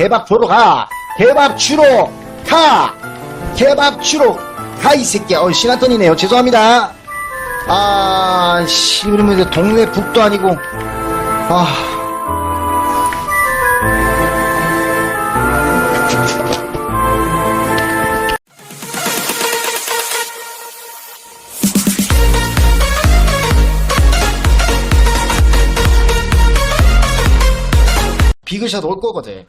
개밥 주러 가. 개밥 주러 가. 개밥 주러 가 이 새끼야. 어 신한턴이네요. 죄송합니다. 아씨 그러면 이제 동네 북도 아니고. 아. 비그샷 올 거거든.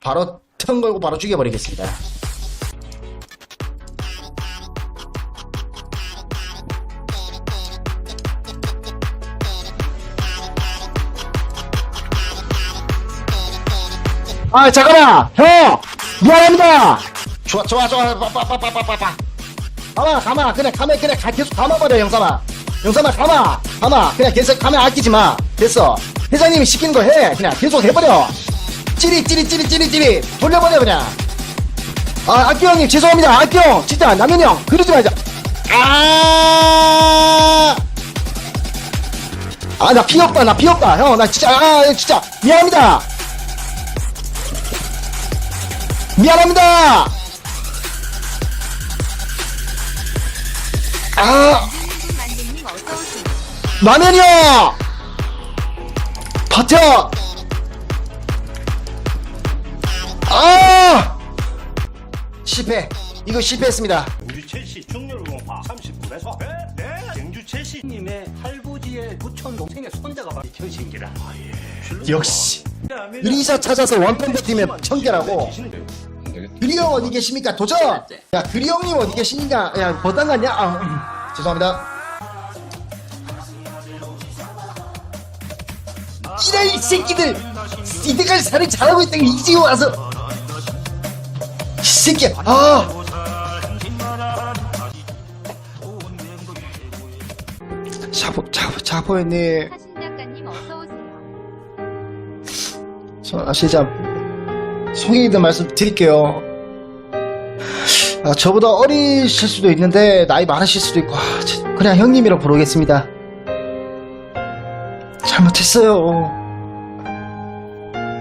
바로 턴 걸고 바로 죽여버리겠습니다. 아 잠깐만 형 미안합니다. 좋아 좋아 좋아 빠빠빠빠빠빠. 가마 가마 그냥 가면 그냥 가- 계속 감아버려 영삼아. 영삼아 가마 가마 그냥 계속 가면 아끼지 마. 됐어. 회장님이 시키는 거 해. 그냥 계속 해버려. 찌릿 찌릿 찌릿 찌릿 찌릿 돌려버려 그냥. 아 악기 형님 죄송합니다. 악기 형 진짜 남현이 형 그러지 말자. 아. 아, 나 피었다, 나 피었다. 형, 나 진짜, 아, 진짜, 미안합니다. 미안합니다. 아. 라면이 형! 버텨! 실패. 이거 실패했습니다. 경주 첼시 중렬공파 39배속 네, 경주 첼시님의 할부지의 부촌 동생의 손자가 바로 현신기라 역시. 의리사 찾아서 원펀 버티면 청결하고. 그리 형 어디 계십니까? 도전! 야, 그리 형님 어디 계십니까? 야, 버당 갔냐? 아, 음. 죄송합니다. 이래, 이 새끼들! 이때까지 살을 잘하고 있다가 이제 와서. 이 새끼야, 아! 자보, 자보, 자보했네. 사신 작가님 어서 오세요. 저, 아, 진짜, 속이든 말씀 드릴게요. 아, 저보다 어리실 수도 있는데, 나이 많으실 수도 있고, 아, 참, 그냥 형님이라 부르겠습니다. 잘못했어요.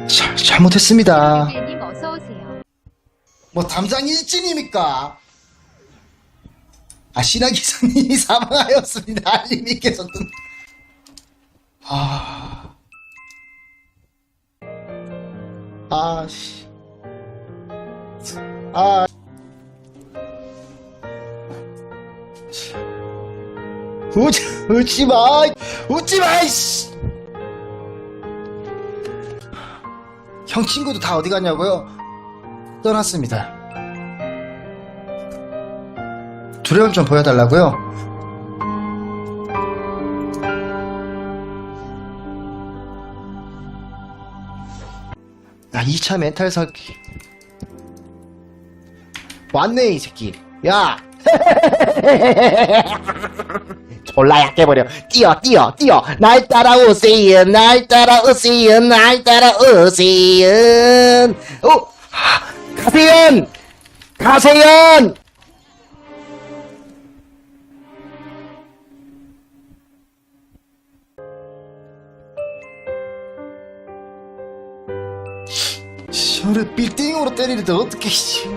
잘, 잘못했습니다. 뭐, 담장 일진입니까? 아, 신하 기사님이 사망하였습니다. 알림이께서 뜬. 아. 아, 씨. 아. 웃지, 웃지 마! 웃지 마, 씨! 형 친구도 다 어디 갔냐고요? 떠났습니다. 두려움 좀 보여달라고요? 야, 2차 멘탈 설기. 왔네, 이 새끼. 야! 졸라 약해버려. 뛰어, 뛰어, 뛰어. 날 따라오세요. 날 따라오세요. 날 따라오세요. 오! 가세연! 가세연! 저를 빌딩으로 때리는데 어떻게 씨.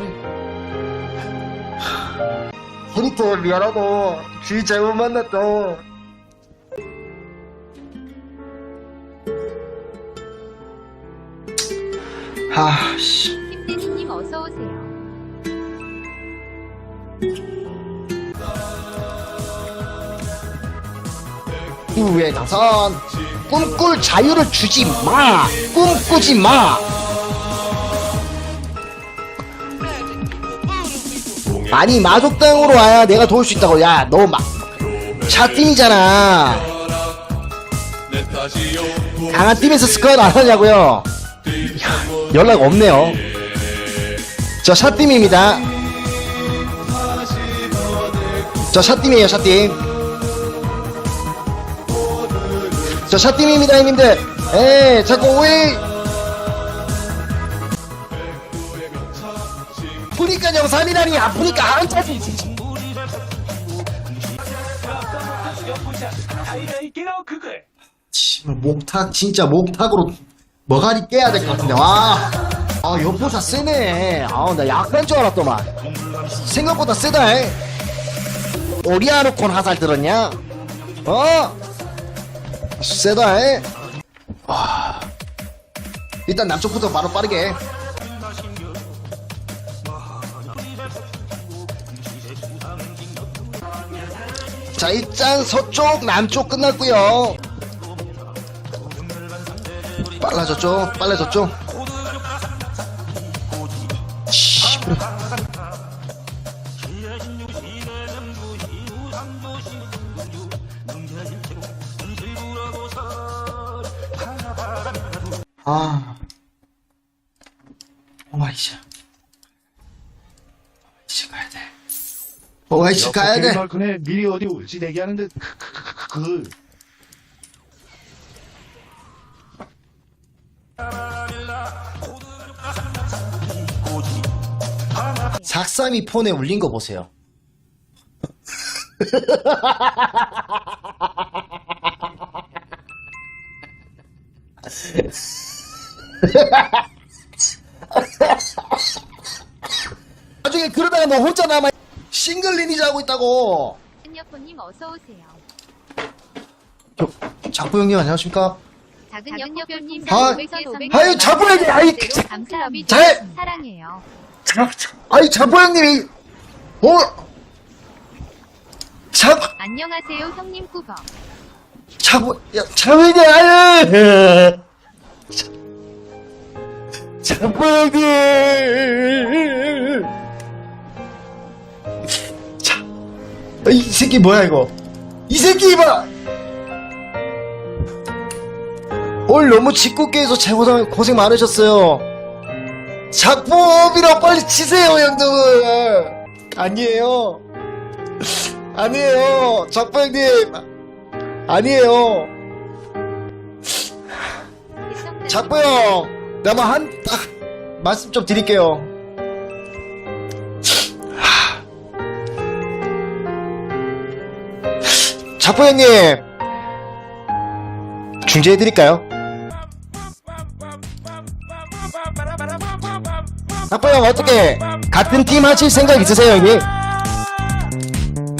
캐릭터 미안하고 주인 잘못 만났다. 아 씨. 어서오세요. 후회 당선 꿈꿀 자유를 주지 마 꿈꾸지 마. 아니 마족당으로 와야 내가 도울 수 있다고. 야 너막 차팀이잖아. 강한 팀에서 스쿼드 안 하냐고요? 야, 연락 없네요 저 샷팀입니다. 저 샷팀이에요 샷팀. 저 샷팀입니다 형님들. 에 자꾸 오해. 아프리카 영상이라니 아프리카 한자지. 씨발 목탁 진짜 목탁으로 머가리 깨야 될 것 같은데 와 아 연포사 세네. 아나 약한 줄 알았더만. 생각보다 세다 오리아노콘 화살 들었냐? 어? 세다 와. 일단 남쪽부터 바로 빠르게. 자 일단 서쪽 남쪽 끝났고요. 빨라졌죠? 빨라졌죠 아. 오마이씨 오마이씨 가야 돼. 오마이씨 가야 돼. 말큰에 미리 어디 올지 대기하는데 그 작삼이 폰에 울린 거 보세요. 나중에 그러다가 너 혼자 남아 싱글 리니지 하고 있다고. 한여포님 어서 오세요. 작부 형님 안녕하십니까? 작은 여포님 아, 500원 아유, 작부 형님, 아이, 감사합니다. 잘- 사랑해요. 자, 자, 아니 작부 형님이 어? 작 안녕하세요 형님 꾸벅. 자꾸 야 자매니 아유 자매니 자이 새끼 뭐야 이거? 이 새끼 봐! 오늘 너무 짓궂게 해서 재고생 고생 많으셨어요. 작품이라 빨리 치세요 형들. 아니에요. 아니에요 작부 형님. 아니에요. 작부 형, 내가 한, 딱, 말씀 좀 드릴게요. 하. 작부 형님, 중재해 드릴까요? 작부 형, 어떻게, 같은 팀 하실 생각 있으세요, 형님?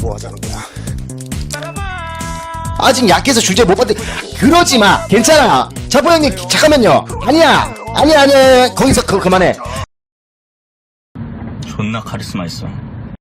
뭐 하자는 거야 아직 약해서 주제 못 받대. 그러지 마. 괜찮아. 자보 형님, 잠깐만요. 아니야. 아니야, 아니야. 거기서 그, 그만해. 존나 카리스마 있어.